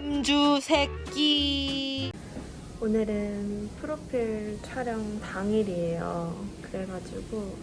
남주 새끼. 오늘은 프로필 촬영 당일이에요. 그래가지고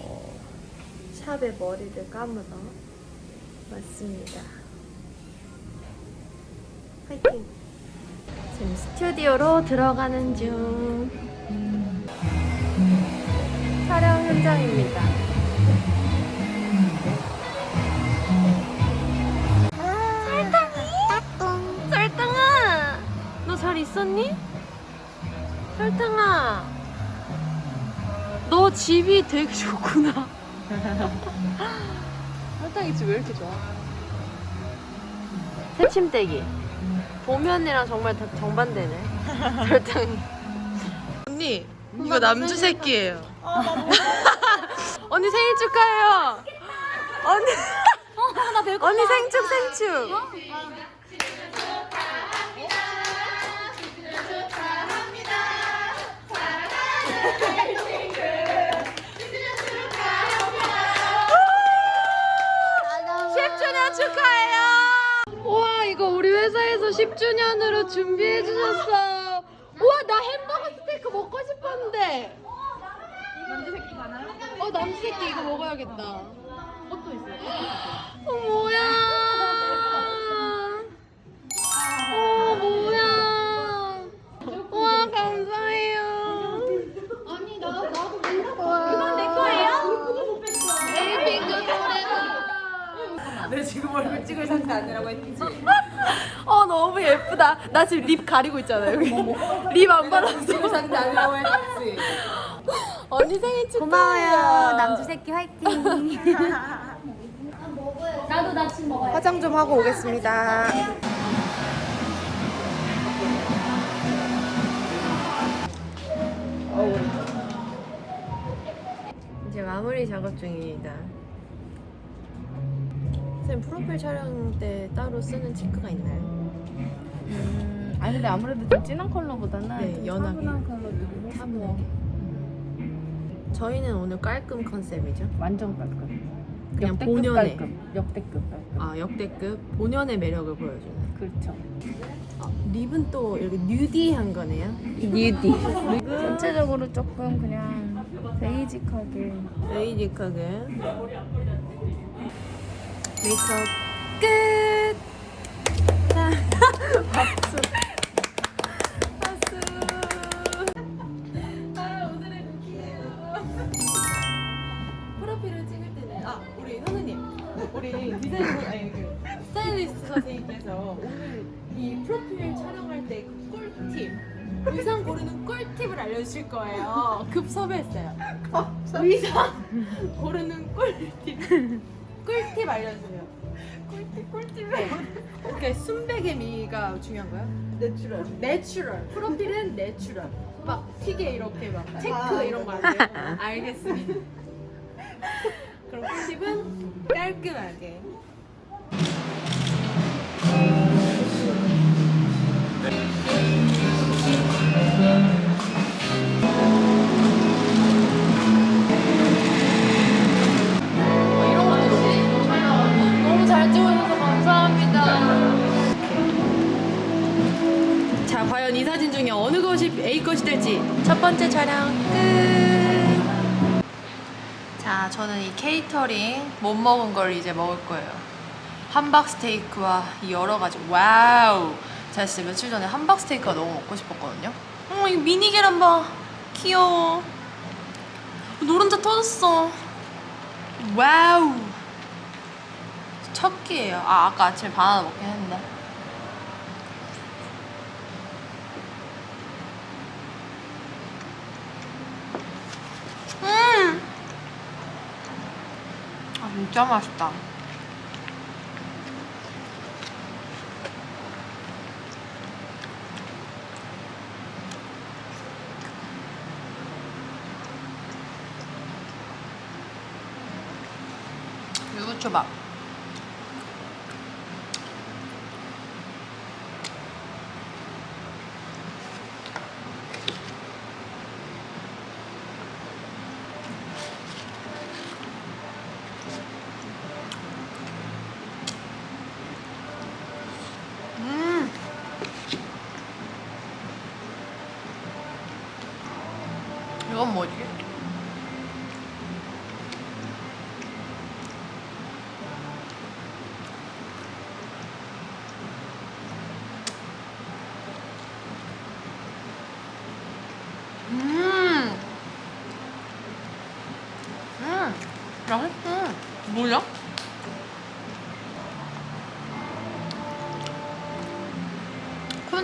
어, 샵에 머리를 감으러 왔습니다. 화이팅! 지금 스튜디오로 들어가는 중. 촬영 현장입니다. 설탕아! 너 집이 되게 좋구나. 설탕이 집 왜 이렇게 좋아? 새침대기. 보면이랑 정말 다 정반대네. 설탕이. 언니 이거 남주 새끼예요. 언니 생일 축하해요. 언니. 언니 생축 생축. 10주년으로 준비해 주셨어. 우와 나 햄버거 스테이크 먹고 싶었는데. 어 남새끼 이거 먹어야겠다. 꽃도 있어. 어 뭐야? 어 뭐야? 와 감사해요. 아니 나 나도 몰라. 이건 내 거예요? 에이핑크 노래가. 내 지금 얼굴 찍을 상태 아니라고 했지. 어 너무 예쁘다. 나 지금 립 가리고 있잖아 여기. 립 안 발랐어. 상태 아니라고 했지. 언니 생일 축하해요. 고마워요. 남주 새끼 화이팅. 나도 나침 먹어요. 화장 좀 하고 오겠습니다. 이제 마무리 작업 중입니다. 쌤 프로필 촬영 때 따로 쓰는 체크가 있나요? 음, 아니 근데 아무래도 좀 진한 컬러보다는 네, 좀 연하게. 차분한 컬러들이 차분하게. 저희는 오늘 깔끔 컨셉이죠. 완전 깔끔. 그냥 역대급 본연의. 깔끔. 역대급 깔끔. 아 역대급 본연의 매력을 보여주는. 그렇죠. 아, 립은 또 이렇게 뉴디한 거네요. 뉴디. 전체적으로 조금 그냥 베이직하게. 베이직하게. 메이크업 끝. 자, 박수. 박수. 아 오늘의 루키예요. 프로필을 찍을 때는 아 우리 선생님 우리 아니 그 스타일리스트 선생님께서 오늘 이 프로필 촬영할 때그 꿀팁 의상 고르는 꿀팁을 알려주실 거예요. 급 섭외했어요. 의상 고르는 꿀팁 꿀팁 알려주세요. 꿀팁 꿀팁. 네. 이렇게 순백의 미가 중요한 거야? 내추럴. 내추럴. 프로필은 내추럴. 막 튀게 이렇게 막 체크 이런 거 안 돼요. 알겠습니다. 그럼 꿀팁은 깔끔하게. 이 될지 첫 번째 촬영 끝. 자, 저는 이 케이터링 못 먹은 걸 이제 먹을 거예요. 함박 스테이크와 이 여러 가지. 와우. 제가 진짜 며칠 전에 함박 스테이크가 너무 먹고 싶었거든요. 어머, 이 미니 계란 봐. 귀여워. 노른자 터졌어. 와우. 첫 끼예요. 아, 아까 아침에 바나나 먹긴 했는데. 진짜 맛있다. 유부초밥.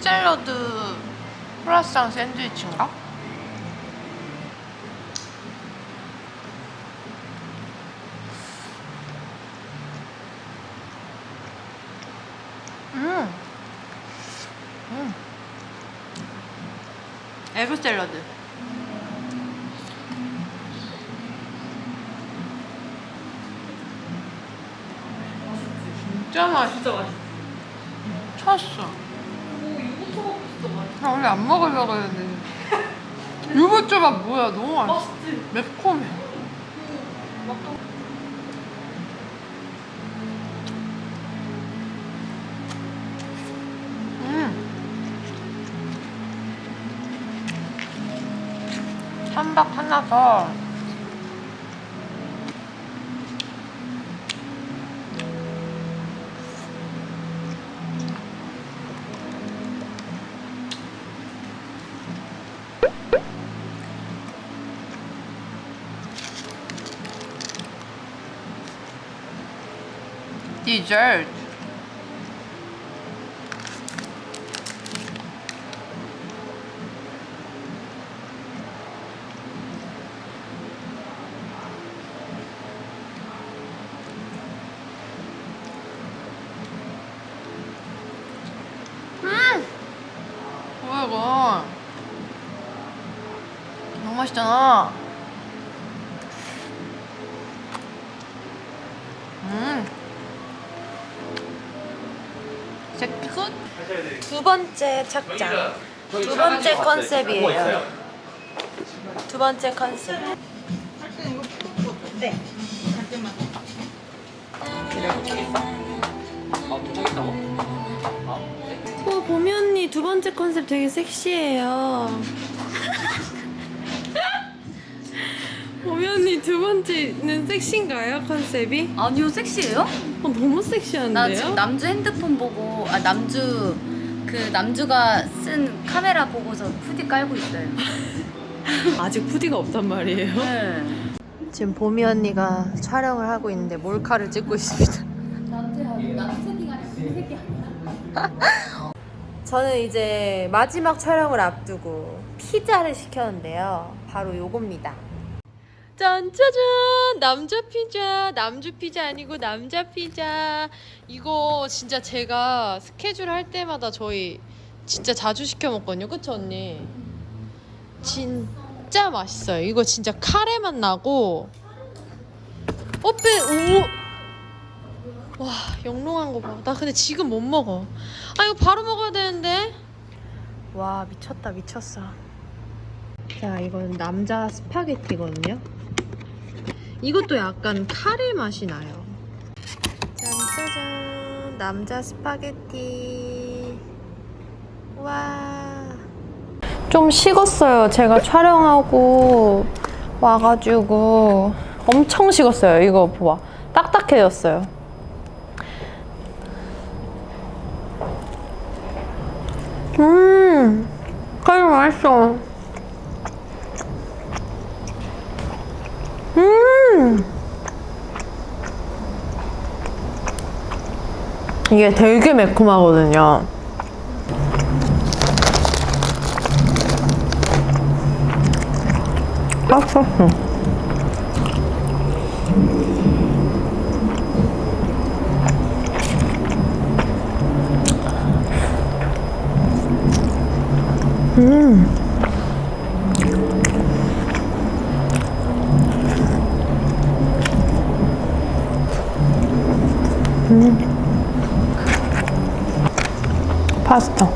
샐러드 플러스랑 샌드위치인가? 음. 음. 에그 샐러드. 진짜 맛있어. 진짜 맛있어. 쳤어. 나 원래 안 먹으려고 했는데. 유부초밥 뭐야? 너무 맛있어. 매콤해. 음. 찬밥 하나 더. 디저트. 음! 뭐야 이거? 너무 맛있잖아. 음. 두 번째 착장. 두 번째 컨셉이에요. 두 번째 컨셉. 네. 어, 보미 언니 두 번째 컨셉 되게 섹시해요. 보미 언니 두 번째는 섹시인가요, 컨셉이? 아니요, 섹시해요? 어, 너무 섹시한데요? 나 지금 남주 핸드폰 보고, 아, 남주, 그 남주가 쓴 카메라 보고서 푸디 깔고 있어요. 아직 푸디가 없단 말이에요. 네. 지금 보미 언니가 촬영을 하고 있는데 몰카를 찍고 있습니다. 남주하고 남주 세팅하는 그 새끼 저는 이제 마지막 촬영을 앞두고 피자를 시켰는데요. 바로 요겁니다. 짠 짜잔! 남자 피자. 남주 피자 아니고 남자 피자. 이거 진짜 제가 스케줄 할 때마다 저희 진짜 자주 시켜 먹거든요. 그쵸, 언니? 진짜 맛있어요. 이거 진짜 카레 맛 나고. 어, 빼, 오! 와, 영롱한 거 봐. 나 근데 지금 못 먹어. 아, 이거 바로 먹어야 되는데. 와, 미쳤다, 미쳤어. 자, 이건 남자 스파게티거든요. 이것도 약간 카레 맛이 나요. 짠짜잔. 남자 스파게티. 와. 좀 식었어요. 제가 촬영하고 와가지고 엄청 식었어요. 이거 봐봐. 딱딱해졌어요. 음, 카레 맛있어. 이게 되게 매콤하거든요. 맛있어. 파스타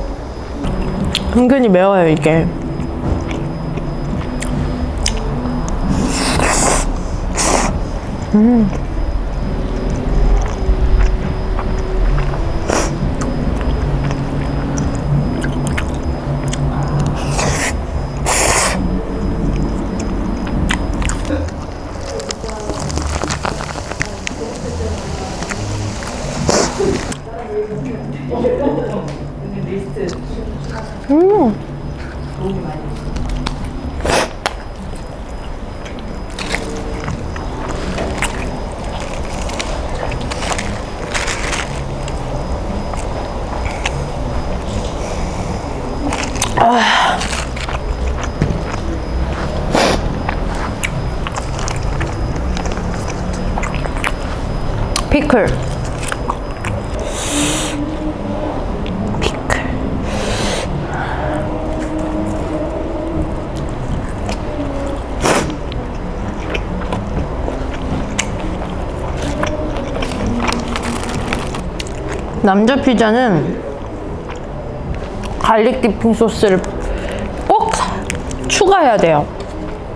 은근히 매워요 이게 음. 피클. 피클. 남자 피자는 갈릭 디핑 소스를 꼭 추가해야 돼요.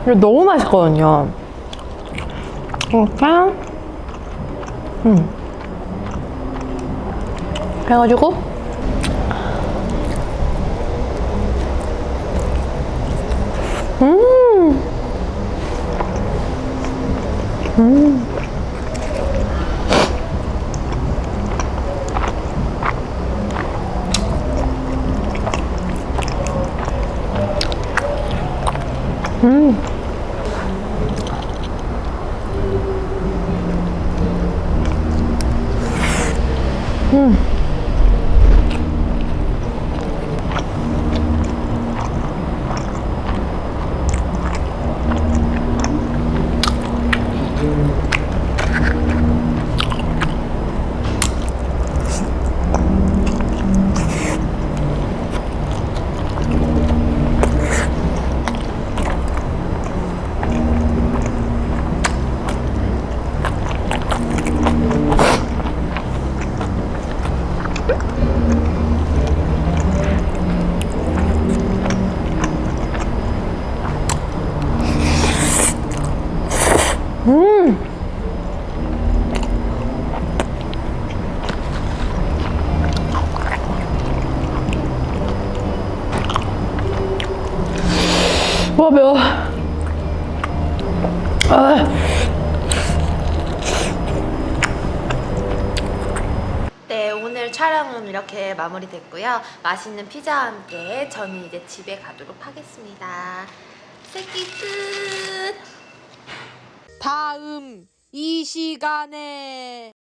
너무 맛있거든요. 이렇게 해가지고 음. 음. 음. 촬영은 이렇게 마무리됐고요. 맛있는 피자와 함께 저는 이제 집에 가도록 하겠습니다. 새끼 끝! 다음 이 시간에